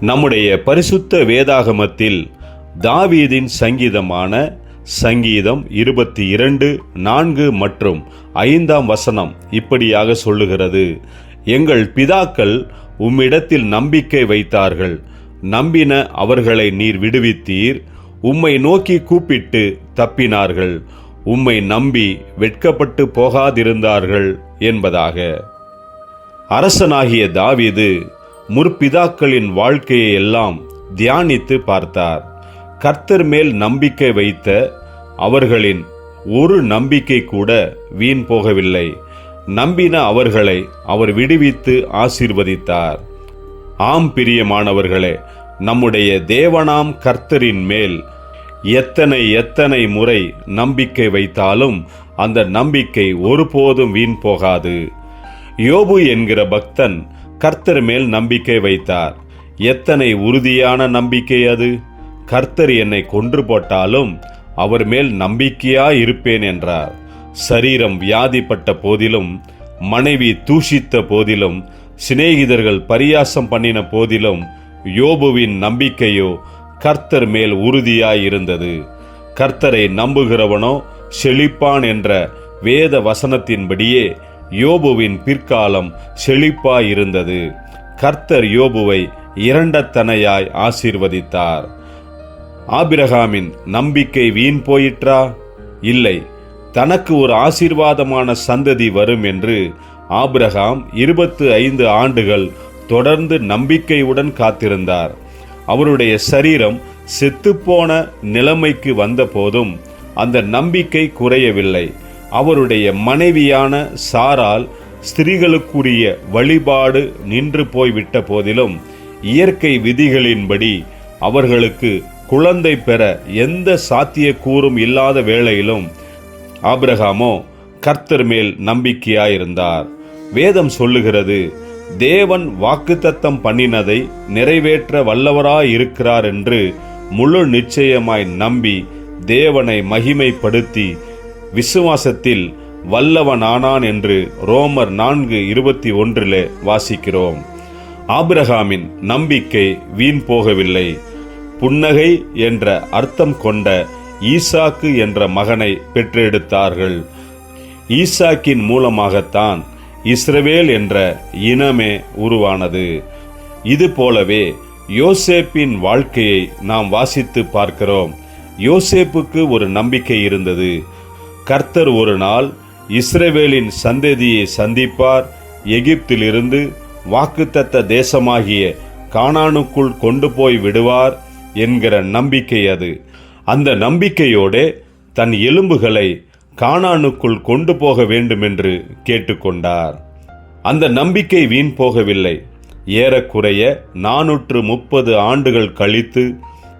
நம்முடைய பரிசுத்த வேதாகமத்தில் தாவீதின் சங்கீதமான சங்கீதம் இருபத்தி இரண்டு நான்கு மற்றும் ஐந்தாம் வசனம் இப்படியாக சொல்லுகிறது. எங்கள் பிதாக்கள் உம்மிடத்தில் நம்பிக்கை வைத்தார்கள். நம்பின அவர்களை நீர் விடுவித்தீர். உம்மை நோக்கி கூப்பிட்டு தப்பினார்கள். உம்மை நம்பி வெட்கப்பட்டு போகாதிருந்தார்கள் என்பதாக. அரசனாகிய தாவீது முற்பிதாக்களின் வாழ்க்கையை எல்லாம் தியானித்து பார்த்தார். கர்த்தர் மேல் நம்பிக்கை வைத்த அவர்களின் ஒரு நம்பிக்கை கூட வீண் போகவில்லை. நம்பின அவர்களை அவர் விடுவித்து ஆசீர்வதித்தார். ஆம் பிரியமானவர்களே நம்முடைய தேவனாம் கர்த்தரின் மேல் எத்தனை எத்தனை முறை நம்பிக்கை வைத்தாலும் அந்த நம்பிக்கை ஒருபோதும் வீண் போகாது. யோபு என்கிற பக்தன் கர்த்தர் மேல் நம்பிக்கை வைத்தார். எத்தனை உறுதியான நம்பிக்கை அது? கர்த்தர் என்னை கொன்று போட்டாலும் அவர் மேல் நம்பிக்கையா இருப்பேன் என்றார். சரீரம் வியாதிப்பட்ட போதிலும் மனைவி தூஷித்த போதிலும் சிநேகிதர்கள் பரியாசம் பண்ணின போதிலும் யோபுவின் நம்பிக்கையோ கர்த்தர் மேல் உறுதியாய் இருந்தது கர்த்தரை நம்புகிறவனோ செழிப்பான் என்ற வேத வசனத்தின்படியே யோபுவின் பிற்காலம் செழிப்பாயிருந்தது. கர்த்தர் யோபுவை இரண்டத்தனையாய் ஆசீர்வதித்தார். ஆபிரகாமின் நம்பிக்கை வீண் போயிற்றா? இல்லை. தனக்கு ஒரு ஆசீர்வாதமான சந்ததி வரும் என்று ஆபிரகாம் இருபத்து ஐந்து ஆண்டுகள் தொடர்ந்து நம்பிக்கையுடன் காத்திருந்தார். அவருடைய சரீரம் செத்துப்போன நிலைமைக்கு வந்தபோதும் அந்த நம்பிக்கை குறையவில்லை. அவருடைய மனைவியான சாரால் ஸ்திரீகளுக்குரிய வழிபாடு நின்று போய்விட்ட போதிலும் இயற்கை விதிகளின்படி அவர்களுக்கு குழந்தை பெற எந்த சாத்தியக்கூறும் இல்லாத வேளையிலும் ஆப்ரஹாமோ கர்த்தர் மேல் நம்பிக்கையாயிருந்தார். வேதம் சொல்லுகிறது தேவன் வாக்குத்தத்தம் பண்ணினதை நிறைவேற்ற வல்லவராயிருக்கிறார் என்று முழு நிச்சயமாய் நம்பி தேவனை மகிமைப்படுத்தி விசுவாசத்தில் வல்லவனானான் என்று ரோமர் நான்கு இருபத்தி ஒன்றிலே வாசிக்கிறோம். ஆபிரகாமின் நம்பிக்கை வீண் போகவில்லை. புன்னகை என்ற அர்த்தம் கொண்ட ஈசாக்கு என்ற மகனை பெற்றெடுத்தார்கள். ஈசாக்கின் மூலமாகத்தான் இஸ்ரவேல் என்ற இனமே உருவானது. இது போலவே யோசேப்பின் வாழ்க்கையை நாம் வாசித்து பார்க்கிறோம். யோசேப்புக்கு ஒரு நம்பிக்கை இருந்தது. கர்த்தர் ஒரு நாள் இஸ்ரேவேலின் சந்ததியை சந்திப்பார். எகிப்திலிருந்து வாக்குத்தத்த தேசமாகிய கானானுக்குள் கொண்டு போய் விடுவார் என்கிற நம்பிக்கை அது. அந்த நம்பிக்கையோடே தன் எலும்புகளை கானானுக்குள் கொண்டு போக வேண்டுமென்று கேட்டுக்கொண்டார். அந்த நம்பிக்கை வீண் போகவில்லை. ஏறக்குறைய நானூற்று முப்பது ஆண்டுகள் கழித்து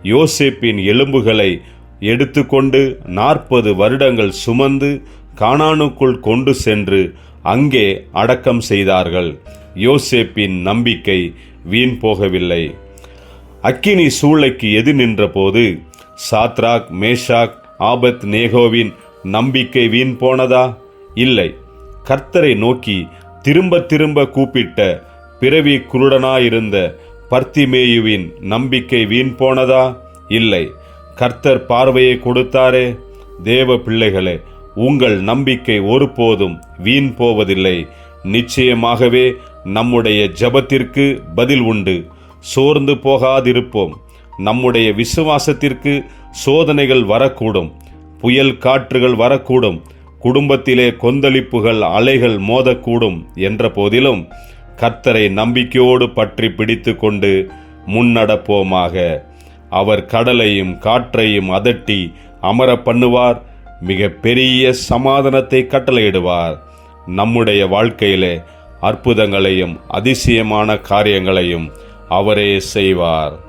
யோசேப்பின் எலும்புகளை எடுத்துக்கொண்டு நாற்பது வருடங்கள் சுமந்து கானானுக்குள் கொண்டு சென்று அங்கே அடக்கம் செய்தார்கள். யோசேப்பின் நம்பிக்கை வீண் போகவில்லை. அக்கினி சூளைக்கு எது நின்றபோது சாத்ராக் மேஷாக் ஆபத் நேகோவின் நம்பிக்கை வீண் போனதா? இல்லை. கர்த்தரை நோக்கி திரும்ப திரும்ப கூப்பிட்ட பிறவி குருடனாயிருந்த பர்த்திமேயுவின் நம்பிக்கை வீண் போனதா? இல்லை. கர்த்தர் பார்வையை கொடுத்தாரே. தேவ பிள்ளைகளே உங்கள் நம்பிக்கை ஒருபோதும் வீண் போவதில்லை. நிச்சயமாகவே நம்முடைய ஜபத்திற்கு பதில் உண்டு. சோர்ந்து போகாதிருப்போம். நம்முடைய விசுவாசத்திற்கு சோதனைகள் வரக்கூடும். புயல் காற்றுகள் வரக்கூடும். குடும்பத்திலே கொந்தளிப்புகள் அலைகள் மோதக்கூடும் என்ற போதிலும் கர்த்தரை நம்பிக்கையோடு பற்றி பிடித்து கொண்டு முன்னடப்போமாக. அவர் கடலையும் காற்றையும் அதட்டி அமர பண்ணுவார். மிக பெரிய சமாதானத்தை கட்டளையிடுவார். நம்முடைய வாழ்க்கையிலே அற்புதங்களையும் அதிசயமான காரியங்களையும் அவரே செய்வார்.